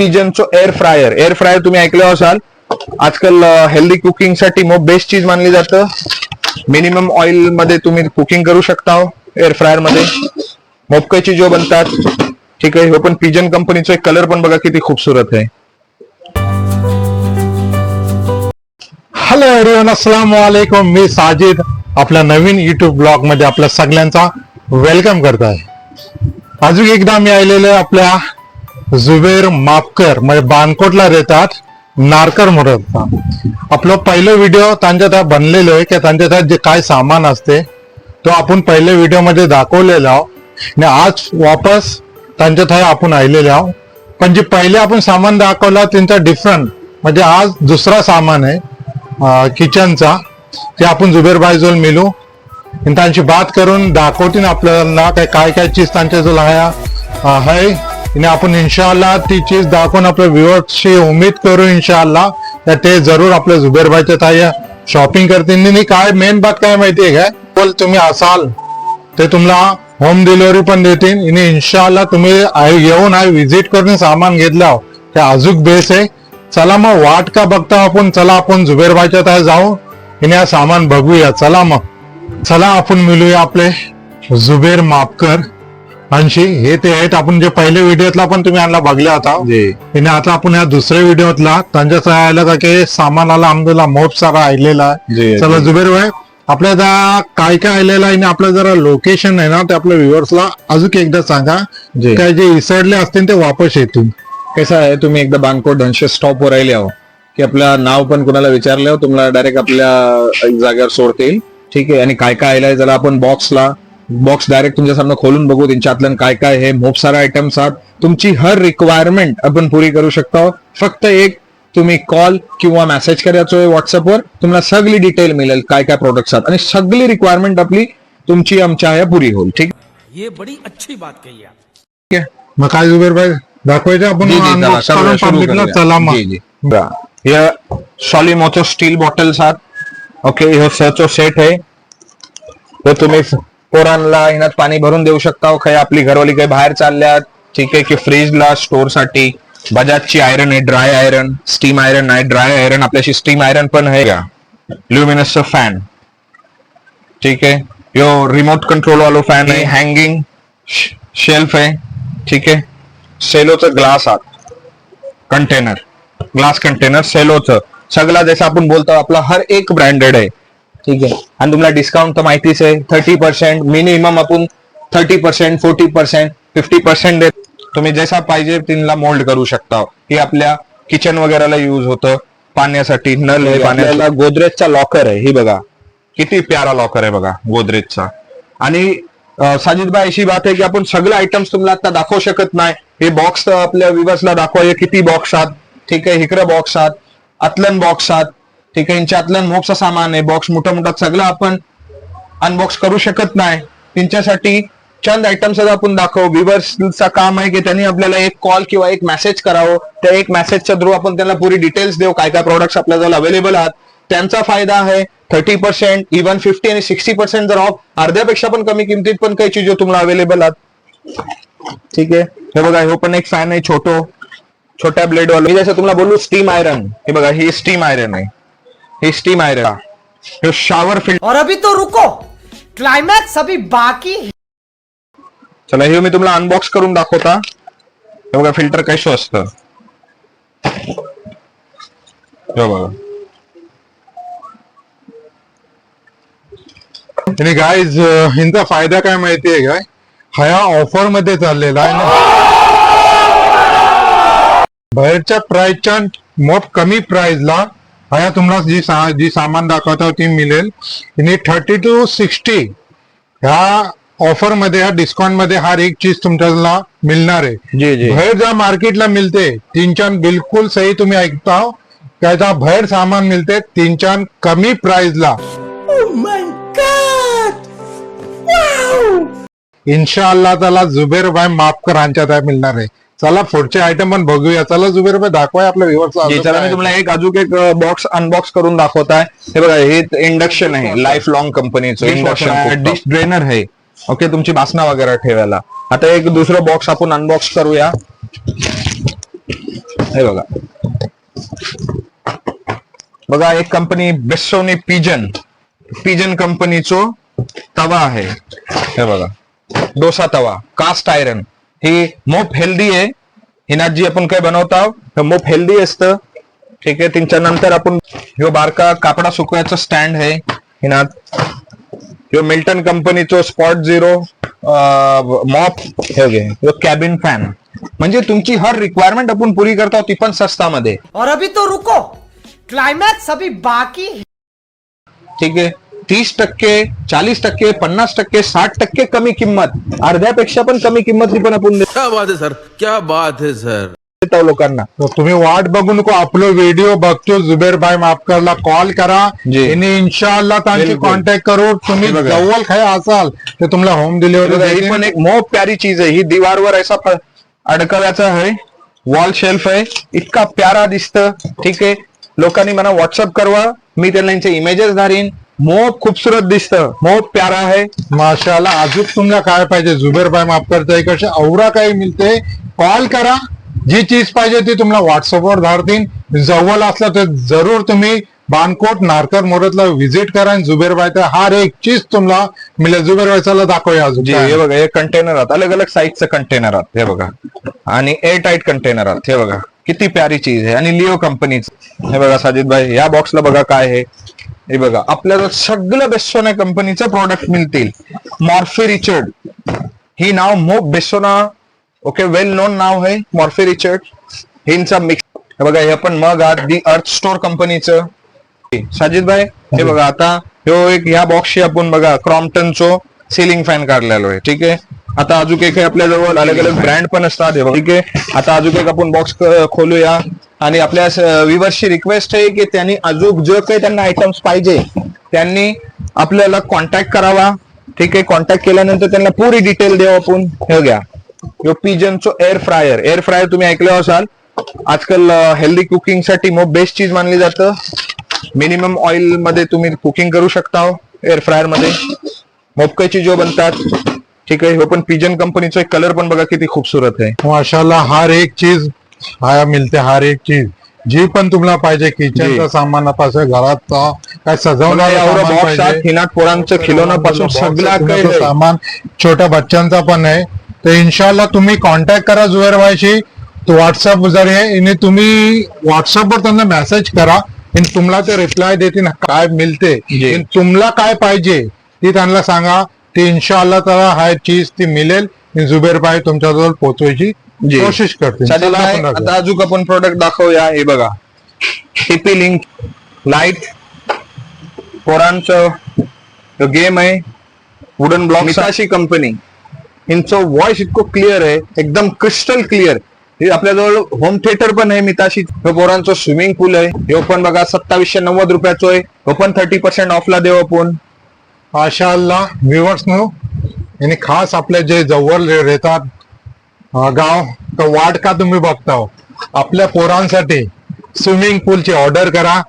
पिजनचं air fryer air fryer तुम्ही ऐकलं असाल आजकाल हेल्दी कुकिंगसाठी मग बेस्ट चीज मानली जातं. मिनिमम ऑइलमध्ये तुम्ही कुकिंग करू शकता हो, एअर फ्रायरमध्ये. मोपकाची जो बनतात ठीक आहे हो पण पिजन कंपनीचा एक कलर पण बघा किती खूपसूरत आहे. हॅलो एव्हरीवन अस्सलाम वालेकुम मी साजिद आपल्या नवीन युट्यूब ब्लॉगमध्ये आपल्या सगळ्यांचा वेलकम करत आहे अजून एकदा मी आलेलो आपल्या जुबेर मापकर म्हणजे बानकोटला देतात नारकर मोरचा आपलं पहिलं व्हिडिओ त्यांच्या त्या बनलेलो आहे की त्यांच्या त्यात जे काय सामान असते तो आपण पहिल्या व्हिडिओमध्ये दाखवलेला आहो आणि आज वापस त्यांच्या त्या आपण आलेले आहो पण जे पहिले आपण सामान दाखवला त्यांचा डिफरंट म्हणजे आज दुसरा सामान आहे किचनचा ते आपण जुबेर जोल मिळू. आणि त्यांची बात करून दाखवतील आपल्याला काय काय काय चीज त्यांच्या जो आहे. आहे. आणि आपण इन्शाल्लाह ती चीज दाखवून आपल्या व्ह्युअर्सची उमेद करू इन्शाल्लाह तर ते जरूर आपल्या जुबेर भाईच्या ताई शॉपिंग करतील आणि काय मेन बात काय माहितीये काय? बोल तुम्ही असाल. ते तुम्हाला होम डिलिव्हरी पण देतील. आणि इन्शाल्लाह तुम्ही येऊन आहे व्हिजिट करून सामान घेतलं ते अजून बेस आहे. चला मग वाट का बघता आपण? चला आपण जुबेरबाईच्या त्या जाऊ. आणि हा सामान बघूया. चला मग. चला आपण मिळूया आपले जुबेर मापकर. अंशी हे ते आहेत आपण जे पहिले व्हिडिओतला पण तुम्ही आणला बघला होता आणि आता आपण या दुसऱ्या व्हिडिओतला त्यांच्या आयला का की सामानाला आमदाला मोप सारा आलेला आहे. चला जुबेर भाई आपल्या काय काय आलेलं आहे आणि आपलं जरा लोकेशन आहे ना ते आपल्या व्ह्युअर्सला अजून एकदा सांगा. काय जे इसरले असतील ते वापस येतील. कसं आहे तुम्ही एकदा बानकोट धनशे स्टॉप वर राहिले आहो. की आपलं नाव पण कुणाला विचारलं तुम्हाला डायरेक्ट आपल्या जागेवर सोडतील. ठीक आहे आणि काय काय आलंय जरा आपण बॉक्सला बॉक्स डायरेक्ट तुमच्यासामने खोलून बघू त्यांच्यातलं काय काय हे खूप सारे आयटम्स आहात. तुमची हर रिक्वायरमेंट आपण पुरी करू शकतो फक्त एक तुम्ही कॉल किंवा मेसेज करायचो व्हॉट्सअपवर तुम्हाला सगळी डिटेल मिळेल काय काय प्रोडक्ट्स आहेत. आणि सगळी रिक्वायरमेंट आपली तुमची आमच्या ह्या पुरी होईल. ठीक ये बड़ी अच्छी बात कही आप. आहे? मग काय जुबेर भाई दाखवायचे आपण चला, मग. हे सॉलिमोचं स्टील बॉटल्स आहात. ओके हे सेट आहे. हे तुम्ही पोरांना येण्यात पाणी भरून देऊ शकता. हो, काही आपली घरवाली काही बाहेर चालल्यात. ठीक आहे की फ्रीजला स्टोरसाठी. बजाजची आयरन आहे ड्राय आयरन स्टीम आयरन आहे ड्राय आयरन आपल्याशी स्टीम आयरन पण आहे का? ल्युमिनस फॅन ठीक आहे. यो रिमोट कंट्रोल वालो फॅन आहे. हँगिंग शेल्फ आहे. ठीक आहे. सेलोचं ग्लास आत. कंटेनर ग्लास कंटेनर सेलोचं सगळा जसं आपण बोलतो आपला हर एक ब्रँडेड आहे. ठीक आहे. आणि तुम्हाला डिस्काउंट तर माहितीच आहे. थर्टी पर्सेंट मिनिमम आपण thirty percent forty percent fifty percent देत तुम्ही जसा पाहिजे तिला मोल्ड करू शकता. ही आपल्या किचन वगैरेला युज होतं पाण्यासाठी नल आहे पाण्याला गोदरेजचा लॉकर आहे ही बघा. किती प्यारा लॉकर आहे बघा गोदरेजचा. आणि अं, साजिदभाई अशी बात आहे की आपण सगळे आयटम्स तुम्हाला आता दाखवू शकत नाही. हे बॉक्स आपल्या विवर्सला दाखवा किती बॉक्स आहात? ठीक आहे इकडे बॉक्स आहात आतलन बॉक्स आहात. ठीक आहे यांच्यातलं मोक्सचं सामान आहे बॉक्स मोठा मोठा सगळं आपण अनबॉक्स करू शकत नाही. त्यांच्यासाठी चंद आयटम्स आपण दाखव. विवर्सचा काम आहे की त्यांनी आपल्याला एक कॉल किंवा एक मेसेज करावं. त्या एक मेसेजच्या थ्रू आपण त्यांना पुरी डिटेल्स देऊ काय काय प्रोडक्ट्स आपल्याजवळ अवेलेबल आहात. त्यांचा फायदा आहे थर्टी पर्सेंट इव्हन फिफ्टी आणि सिक्स्टी पर्सेंट जर ऑफ अर्ध्यापेक्षा पण कमी किमतीत पण काही चीज तुम्हाला अवेलेबल आहात. ठीक आहे? हे बघा हे पण एक फॅन आहे छोटो छोट्या ब्लेडवाला मी जसं तुम्हाला बोलू स्टीम आयरन हे बघा ही स्टीम आयरन आहे. हे स्टीम आयरन. हे शॉवर फिल्टर और अभी तो रुको। क्लाइमैक्स अभी बाकी चला हे मी तुम्हाला अनबॉक्स करून दाखवता. हे बघा फिल्टर कसं असतं. हे बघा. आणि गाईज फायदा काय माहितीये काय हा ऑफरमध्ये चाललेला आहे ना. बाहेरच्या प्राइसच्या मोप कमी प्राइसला हा तुम्हाला जी सा, जी सामान दाखवता ती मिळेल. आणि थर्टी टू सिक्स्टी ह्या ऑफरमध्ये ह्या डिस्काउंटमध्ये हर एक चीज तुमच्याला मिळणार आहे. जी जी. बाहेर ज्या मार्केटला मिळते तीनच्यान बिलकुल सही तुम्ही ऐकता त्याचा बाहेर सामान मिळते तीनच्यान कमी प्राइसला इन्शाअल्लाह त्याला जुबेर भाई माफ करांच्या त्या मिळणार आहे. चला पुढचे आयटम पण बघूया. चला जुबेर भाई दाखवा आपल्या व्ह्युअर्स चला मी तुम्हाला एक अजून एक बॉक्स अनबॉक्स करून दाखवताय. हे बघा हे इंडक्शन आहे लाईफ लॉंग कंपनीचं इंडक्शन डिश ड्रेनर आहे. ओके तुमची बासना वगैरे ठेवायला. आता एक दुसरं बॉक्स आपण अनबॉक्स करूया. हे बघा. बघा एक कंपनी बेसोनी पिजन पिजन कंपनीचो तवा आहे. हे बघा. डोसा तवा कास्ट आयरन ही मोप हेल्दी आहे. हिनात जी आपण काय बनवतो हे मोप हेल्दी असतं. ठीक आहे त्यांच्या नंतर आपण ह्यो बारका कापडा सुकवायचं स्टँड आहे. हिनात ह्यो मिल्टन कंपनीचो स्पॉट झिरो मॉप हे घे कॅबिन फॅन म्हणजे तुमची हर रिक्वायरमेंट आपण पुरी करतो ती पण स्वस्तामध्ये और अभी तो रुको. क्लाइमैक्स अभी बाकी ठीक आहे. तीस टक्के चाळीस टक्के पन्नास टक्के साठ टक्के कमी किंमत. अर्ध्यापेक्षा पण कमी किंमत पण आपण क्या बात है सर. क्या बात है सर. देतो लोकांना. तर तुम्ही वाट बघू नको आपलं व्हिडिओ बघतो जुबेर भाई मापकरला कॉल करा. जी. आणि इन्शाल्लाह त्यांची बिलकुल. कॉन्टॅक्ट करू. तुम्ही हे बघा. जवळ खाय असाल ते तुम्हाला होम ही डिलिव्हरी पण एक मोप प्यारी चीज आहे. ही दीवारवर ऐसा प- अडकवायचा आहे. वॉल शेल्फ आहे. इतका प्यारा दिसतं. ठीक आहे. लोकांनी मला व्हॉट्सअप करवा. मी त्यांना यांचे इमेजेस धारीन. मोप खूपसूरत दिसतं. मोप प्यारा आहे. माशाला अजून तुम्हाला काय पाहिजे? जुबेर भाई मापकरचा इकडचे औरा काही मिळते. कॉल करा. जी चीज पाहिजे ती तुम्हाला व्हॉट्सअपवर धाडतील जवळ असलं तर जरूर तुम्ही बानकोट नारकर मोरतला व्हिजिट करा आणि जुबेर भाई तर हर एक चीज तुम्हाला मिळेल. जुबेर भाईचा दाखवूया अजून. जी हे बघा हे कंटेनर आहात. अलग अलग साईजचं कंटेनर आहात. हे बघा. आणि एअर टाईट कंटेनर आहात. हे बघा. किती प्यारी चीज आहे. आणि लिओ कंपनीच हे बघा साजिद भाई या बॉक्सला बघा काय आहे. हे बघा आपल्याला सगळं बेसोना कंपनीचं प्रोडक्ट मिळतील. Morphe Richard. ही नाव मोप बेसोना ओके वेल नोन नाव आहे मॉर्फे रिचर्ड. हिंचा मिक्स हे बघा हे आपण मग आहात दी अर्थ स्टोर कंपनीचं साजिद भाई हे बघा आता ह्यो एक ह्या बॉक्सशी आपण बघा क्रॉम्प्टनचो सिलिंग फॅन काढलेलो आहे ठीक आहे? आता अजून एक आपल्या जवळ अलग अलग ब्रँड पण असतात हे बघा. ठीक आहे? आता अजून एक आपण बॉक्स खोलूया. आणि आपल्या विवर्सची रिक्वेस्ट आहे की त्यांनी अजून जो काही त्यांना आयटम्स पाहिजे त्यांनी आपल्याला कॉन्टॅक्ट करावा. ठीक आहे कॉन्टॅक्ट केल्यानंतर त्यांना पुरी डिटेल देऊ आपण. हे घ्या. यो पिजनचो एअर फ्रायर एअर फ्रायर तुम्ही ऐकलं असाल? आजकाल हेल्दी कुकिंगसाठी मग बेस्ट चीज मानली जातं. मिनिमम ऑइलमध्ये तुम्ही कुकिंग करू शकता हो, एअर फ्रायरमध्ये. मोपकाची जो बनतात. ठीक आहे हो पण पिजन कंपनीचा एक कलर पण बघा किती खूपसूरत आहे. माशाला हर एक चीज हा मिळते हर एक चीज. जी पण तुम्हाला पाहिजे. किचनचं सामानापासून घरात काय सजवणार हिनात पोरांचं खिलोनापासून सगळा. सामान छोट्या बच्चांचा पण आहे. तर इन्शाल्लाह तुम्ही कॉन्टॅक्ट करा जुवेर भाईशी. व्हॉट्सअप जरिये आणि तुम्ही व्हॉट्सअपवर त्यांना मेसेज करा. तुम्हाला ते रिप्लाय देतील काय मिळते. तुम्हाला काय पाहिजे ती त्यांना सांगा. ती इन्शाल्लाह त्याला हाय चीज ती मिळेल. जुबेर भाई तुमच्याजवळ पोहोचवायची. जी. कोशिश चला दाखवू. आता अजून आपण प्रोडक्ट दाखवूया. हे बघा. टीपी लिंक लाइट पोरांचं गेम आहे वुडन ब्लॉक मिताशी कंपनी यांचं व्हॉइस इतकं क्लिअर आहे. एकदम क्रिस्टल क्लिअर हे आपल्याजवळ होम थिएटर पण आहे मिताशी. हे पोरांचं स्विमिंग पूल आहे. हे पण बघा सत्तावीसशे नव्वद रुपयाचं आहे. हो पण थर्टी पर्सेंट ऑफला देऊ आपण. माशाल्लाह व्ह्युअर्स नो. आणि खास आपले जे जवळ रे- राहतात गाव तर वाट का तुम्ही बघता हो? आपल्या पोरांसाठी स्विमिंग पूलची ऑर्डर करा.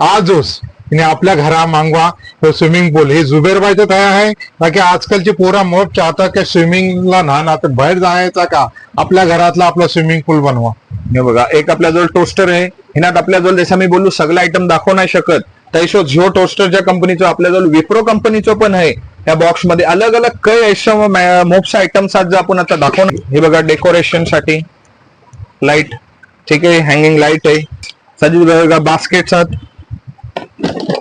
आजच आणि आपल्या घरा मागवा हे स्विमिंग पूल हे जुबेरबाईचं काय आहे? बाकी आजकालची पोरा मोठ चाहता की स्विमिंगला ना ना तर बाहेर जायचा का? आपल्या घरातला आपला स्विमिंग पूल बनवा. हे बघा एक आपल्याजवळ टोस्टर आहे. हिनात आपल्याजवळ जसं मी बोललो सगळं आयटम दाखवू नाही शकत. तैसो झिओ टोस्टरच्या कंपनीचं आपल्याजवळ विप्रो कंपनीचं पण आहे. या बॉक्समध्ये अलग अलग काही ऐसा मोप्स आयटम्स आहेत आपण आता दाखवून हे बघा डेकोरेशनसाठी लाइट ठीक आहे हँगिंग लाइट आहे. सजीव बघा बास्केट्स आहेत.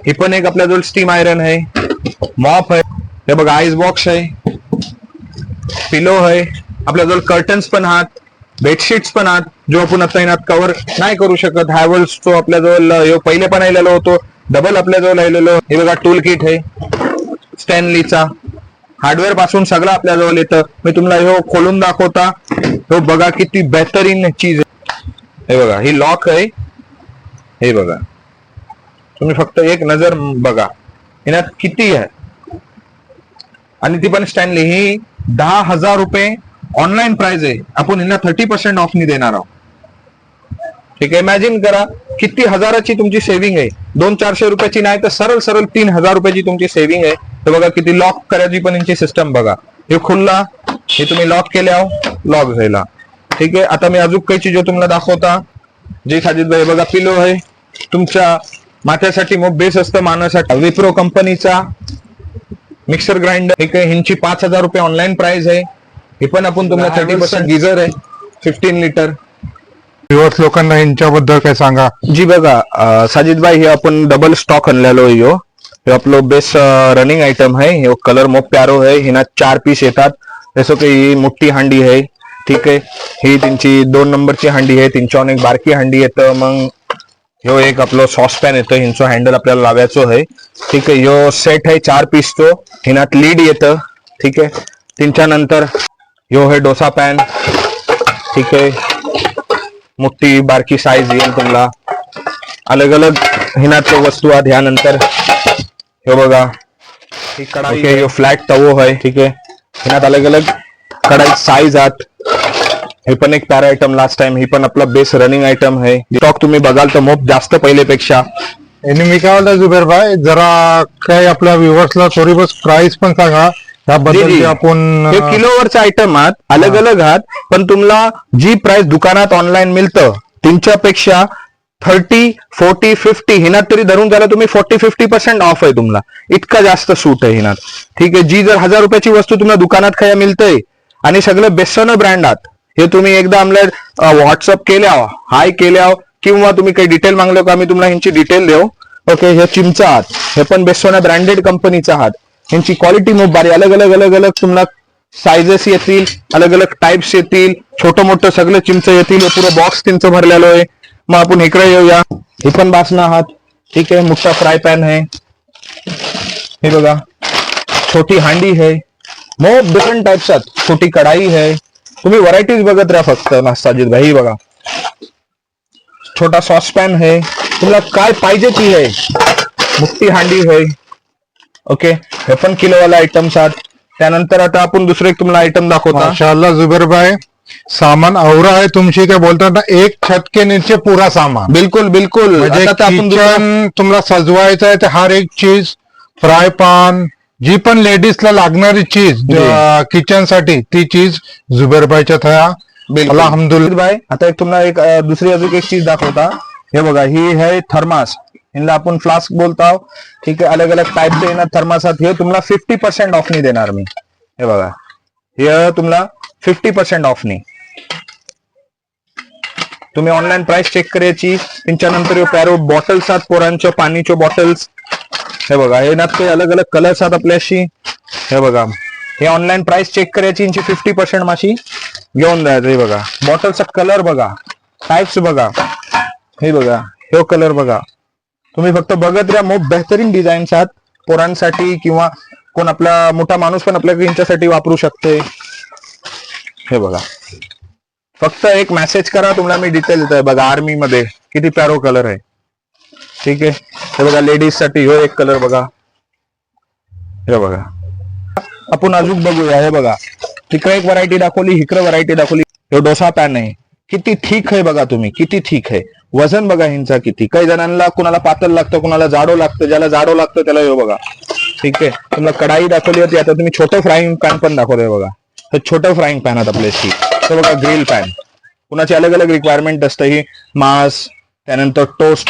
ही पण एक आपल्याजवळ स्टीम आयरन आहे. मॉप आहे. हे बघा आईस बॉक्स आहे. पिलो आहे. आपल्याजवळ कर्टन्स पण आहात. बेडशीट्स पण आहात जो आपण आता येणार कव्हर नाही करू शकत. हॅवल्स तो आपल्याजवळ पहिले पण आलेलो होतो. डबल आपल्याजवळ आलेलो. हे बघा टूल किट आहे. स्टॅनलीचा हार्डवेअरपासून सगळं आपल्याजवळ येतं. मी तुम्हाला हो खोलून दाखवता. हो बघा किती बेहतरीन चीज आहे. हे बघा ही लॉक आहे. हे बघा. तुम्ही फक्त एक नजर बघा. यात किती आहे? आणि ती पण स्टॅनली ही दहा हजार रुपये ऑनलाईन प्राइस आहे. आपण यांना थर्टी पर्सेंट ऑफनी देणार आहोत. ठीक आहे? इमॅजिन करा किती हजाराची तुमची सेव्हिंग आहे. दोन चारशे रुपयाची नाही तर सरळ सरळ तीन हजार रुपयाची तुमची सेव्हिंग आहे. तर बघा किती लॉक करायची पण यांची सिस्टम बघा. हे खुलला हे तुम्ही लॉक केल्या लॉक झाला. ठीक आहे आता मी अजून काही चीज तुम्हाला दाखवता. जे साजिद भाई बघा पिलो आहे. तुमच्या माथ्यासाठी मग बेस असतं मानवासाठी विप्रो कंपनीचा मिक्सर ग्राइंडर हे काय ह्यांची पाच हजार रुपये ऑनलाईन प्राइस आहे. हे पण आपण तुम्हाला थर्टी पर्सेंट गिझर आहे. फिफ्टीन लिटर लोकांना यांच्याबद्दल काय सांगा? जी बघा साजिद भाई हे आपण डबल स्टॉक आणलेलो आहे हे आपलं बेस्ट रनिंग आयटम आहे. कलर मोप प्यारो आहे. हिना चार पीस येतात. जसं की ही मोठी हांडी आहे. ठीक आहे. ही त्यांची दोन नंबरची हांडी आहे. त्यांच्यावर एक बारकी हांडी येतं. मग ह्यो एक आपलं सॉसपॅन येतं. हिंचो हँडल आपल्याला लावायचो आहे. ठीक आहे. ह्यो सेट आहे चार पीस तो. हिनात लीड येतं. ठीक आहे. त्यांच्या नंतर ह्यो हे डोसा पॅन ठीक आहे. मोठी बारकी साईज येईल तुम्हाला. अलग अलग हिनात वस्तू आहेत ह्यानंतर हे बघा. ही कढाई ह्यो फ्लॅट तवो आहे ठीक आहे हिनात अलग अलग कढाई साईज आहेत हे पण एक पॅरा आयटम लास्ट टाइम ही पण आपला बेस रनिंग आयटम आहे स्टॉक तुम्ही बघाल तर मोप जास्त पहिलेपेक्षा. आणि मी काय म्हणतो जुबेर भाई जरा काय आपल्या व्ह्युअर्सला थोडी बस प्राइस पण सांगा. जी, त्याबद्दल जी. जे आपण हे किलोवरचे आयटम आहात अलग अलग आहात पण तुम्हाला जी प्राइस दुकानात ऑनलाईन मिळतं त्यांच्यापेक्षा थर्टी फोर्टी फिफ्टी हिनात तरी धरून झालं तुम्ही फोर्टी फिफ्टी पर्सेंट ऑफ आहे तुम्हाला. इतका जास्त सूट आहे हिनात. ठीक आहे जी जर हजार रुपयाची वस्तू तुम्हाला दुकानात खाया मिळतंय आणि सगळं बेसन ब्रँड आहात हे तुम्ही एकदा आमल्या व्हॉट्सअप केल्या हाय केल्या किंवा तुम्ही काही डिटेल मागलो का आम्ही तुम्हाला ह्यांची डिटेल देऊ. ओके हे चिमचा आहात हे पण बेसोना ब्रँडेड कंपनीचा आहात. ह्यांची क्वालिटी खूप भारी अलग अलग अलग अलग तुम्हाला सायझेस येतील अलग अलग टाइप्स येतील छोटं मोठं सगळं चिमचं येतील हे पुरं बॉक्स त्यांचं भरलेलं आहे. मग आपण इकडे येऊया. हे पण बासना आहात. ठीक आहे मोठा फ्राय पॅन आहे. हे बघा. छोटी हांडी है मग डिफरंट टाइप्स आहेत. छोटी कढाई है तुम्ही व्हरायटीज बघत राहा फक्त नास्ताजीत भाई बघा. छोटा सॉस पॅन है तुम्हाला काय पाहिजे ती है मुक्ती हांडी है ओके हे पण किलोवाला आयटम्स आहेत. त्यानंतर आता आपण दुसरे एक तुम्हाला आयटम दाखवता. जुबेर भाई. सामान औरा है तुमशी काय बोलतात ना एक छत के नीचे पूरा सामान। बिलकुल बिलकुल। म्हणजे आता तर आपण दुसरा- किचन तुम्हाला सजवायचं आहे ते हर एक चीज फ्राय पॅन जी पण लेडीजला लागणारी चीज किचनसाठी ती चीज जुबेरबाईच्या थया बिलकुल. भाई आता एक तुम्हाला एक अं, दुसरी अजून एक चीज दाखवता। हे बघा ही है थर्मास। हिला आपण फ्लास्क बोलतो ठीक आहे अलग अलग टाईपचे येणार थर्मास आहेत हे तुम्हाला फिफ्टी पर्सेंट ऑफनी देणार मी. हे बघा. हे तुम्हाला फिफ्टी पर्सेंट ऑफनी तुम्ही ऑनलाईन प्राइस चेक करायची त्यांच्यानंतर पॅरो बॉटल्स आहेत पोरांच्या पाणीच्या बॉटल्स हे बघा हे ना ते अलग अलग कलर्स आहेत आपल्याशी. हे बघा हे ऑनलाईन प्राइस चेक करायची यांची फिफ्टी पर्सेंट माशी घेऊन जायचं हे बघा. बॉटलचा कलर बघा. टाइप्स बघा. हे बघा हे कलर बघा. तुम्ही फक्त बघत राहा मग बेहतरीन डिझाईन्स आहेत. पोरांसाठी किंवा कोण आपला मोठा माणूस पण आपल्या यांच्यासाठी वापरू शकते. हे बघा. फक्त एक मेसेज करा तुम्हाला मी डिटेल देतोय. बघा आर्मी मध्ये किती प्यारो कलर आहे. ठीक आहे? हे बघा लेडीजसाठी हो एक कलर बघा. हे बघा. आपण अजून बघूया हे बघा. तिकडे एक व्हरायटी दाखवली इकडे व्हरायटी दाखवली. हे डोसा पॅन आहे. किती ठीक आहे बघा तुम्ही किती ठीक आहे. वजन बघा हिंचा किती. काही जणांना कुणाला पातळ लागतं कुणाला जाडो लागतं ज्याला जाडो लागतं त्याला हे बघा. ठीक आहे? तुम्हाला कढाई दाखवली होती आता तुम्ही छोटं फ्राईंग पॅन पण दाखवलंय बघा. तर छोटं फ्राईंग पॅन आहेत आपले तर बघा ग्रिल पॅन कुणाची अलग अलग रिक्वायरमेंट असतं ही? मांस त्यानंतर टोस्ट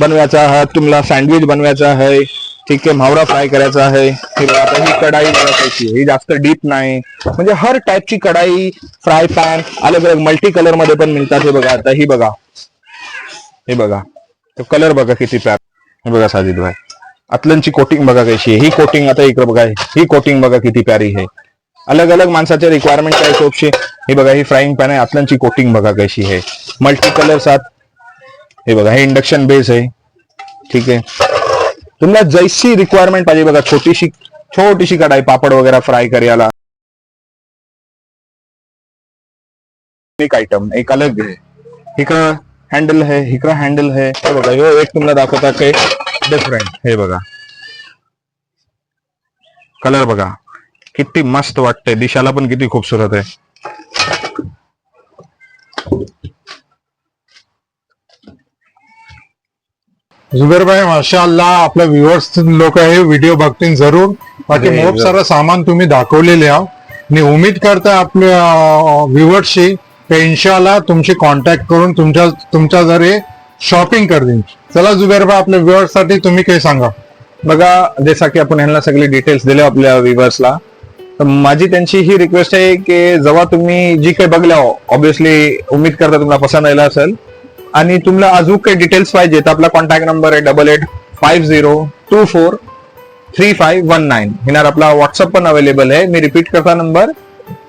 बनवायचा आहे तुम्हाला सँडविच बनवायचा आहे ठीक आहे मावरा फ्राय करायचा आहे. हे बघा, आता ही कढाई बनवायची ही जास्त डीप नाही. म्हणजे हर टाईपची कढाई फ्राय पॅन अलग अलग मल्टी कलरमध्ये पण मिळतात. हे बघा आता ही बघा. हे बघा. तो कलर बघा किती प्यार हे बघा साजिद भाई. अतलनची कोटिंग बघा कशी आहे. ही कोटिंग आता इकडे बघा. ही कोटिंग बघा किती प्यारी आहे. अलग अलग माणसाचे रिक्वायरमेंट काय सोपशी हे बघा ही फ्राईंग पॅन आहे. आतल्यांची कोटिंग बघा कशी आहे. मल्टी कलर्स आहात हे बघा हे इंडक्शन बेस आहे. ठीक आहे. तुम्हाला जैसी रिक्वायरमेंट पाहिजे बघा छोटीशी छोटीशी कढाई पापड वगैरे फ्राय करायला. एक आयटम एक अलग आहे. इकडं हँडल है इकडं हँडल है हे बघा ह्यो एक तुम्हाला दाखवता काही डिफरंट हे बघा. कलर बघा. किती मस्त वाटतंय. दिशाला पण किती खूपसुरत आहे. जुबेर भाई माशाल्लाह आपल्या व्ह्युअर्स लोक हे व्हिडिओ बघतील जरूर. बाकी खूप सारं सामान तुम्ही दाखवलेले आहो आणि उम्मीद करता आपल्या व्ह्युअर्सशी ते इन्शाल्लाह तुमची कॉन्टॅक्ट करून तुमच्या तुमच्या घरी शॉपिंग करतील. चला जुबेर भाई आपल्या व्ह्युअर्ससाठी तुम्ही काही सांगा. बघा जसा की आपण ह्यांना सगळे डिटेल्स दिले आपल्या व्ह्युअर्सला तर माझी त्यांची ही रिक्वेस्ट आहे की जेव्हा तुम्ही जी काही बघल्या ऑब्विसली उम्मीद करता तुम्हाला पसंत आला असेल. आणि तुम्हाला अजून काही डिटेल्स पाहिजे तर आपला कॉन्टॅक्ट नंबर आहे double eight five zero two four three five one nine हिनार आपला व्हॉट्सअप पण अवेलेबल आहे. मी रिपीट करता number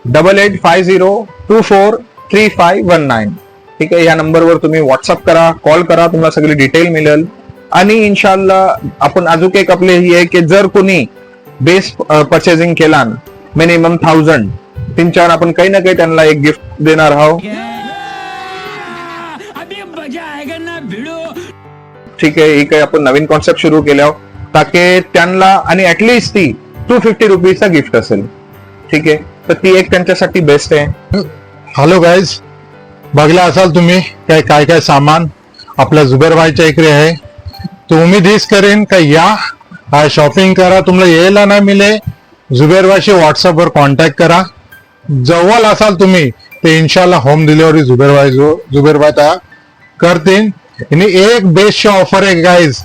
double eight five zero two four three five one nine ठीक आहे या नंबरवर तुम्ही व्हॉट्सअप करा कॉल करा तुम्हाला सगळी डिटेल मिळेल. आणि इन्शाल्ला आपण अजून एक आपले ही आहे की जर कोणी बेस परचेसिंग केला मिनिमम थाउजंड त्यांच्यावर आपण काही ना काही त्यांना एक गिफ्ट देणार आहोत. ठीक आहे ही काही आपण नवीन कॉन्सेप्ट सुरू केल्या ताके त्यांना आणि ऍटलिस्ट ती टू फिफ्टी रुपीजचा गिफ्ट असेल. ठीक आहे तर ती एक त्यांच्यासाठी बेस्ट आहे. हॅलो गाईज बघला असाल तुम्ही काय काय काय सामान? आपल्या जुबेरबाईच्या इकडे आहे. तो उम्मीद करेन का या? शॉपिंग करा? तुम्हाला यायला नाही मिले. जुबेरबाईशी व्हॉट्सअपवर कॉन्टॅक्ट करा. जवळ असाल तुम्ही ते इन्शाला होम डिलिव्हरी जुबेरबाई जो जुबेरबाई त्या करतील. आणि एक बेस्टची ऑफर आहे गाईज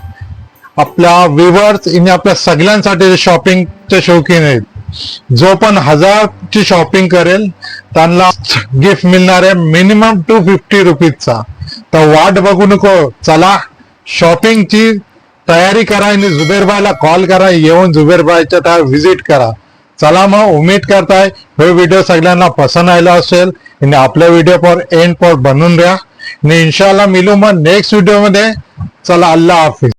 आपल्या विवर्स आणि आपल्या सगळ्यांसाठी शॉपिंगचे शौकीन आहेत. जो पण हजारची शॉपिंग करेल त्यांना गिफ्ट मिळणार आहे मिनिमम टू फिफ्टी रुपीजचा तर वाट बघू नको चला. शॉपिंगची तयारी करा आणि जुबेरबाईला कॉल करा येऊन जुबेरबाईच्या त्या व्हिजिट करा. चला मग उमेद करताय हे व्हिडिओ सगळ्यांना पसंत आला असेल. आणि आपल्या व्हिडिओ पर एंड पर बनवून द्या. आणि इन्शाला मिलू मग नेक्स्ट व्हिडिओमध्ये चला अल्लाह हाफिज.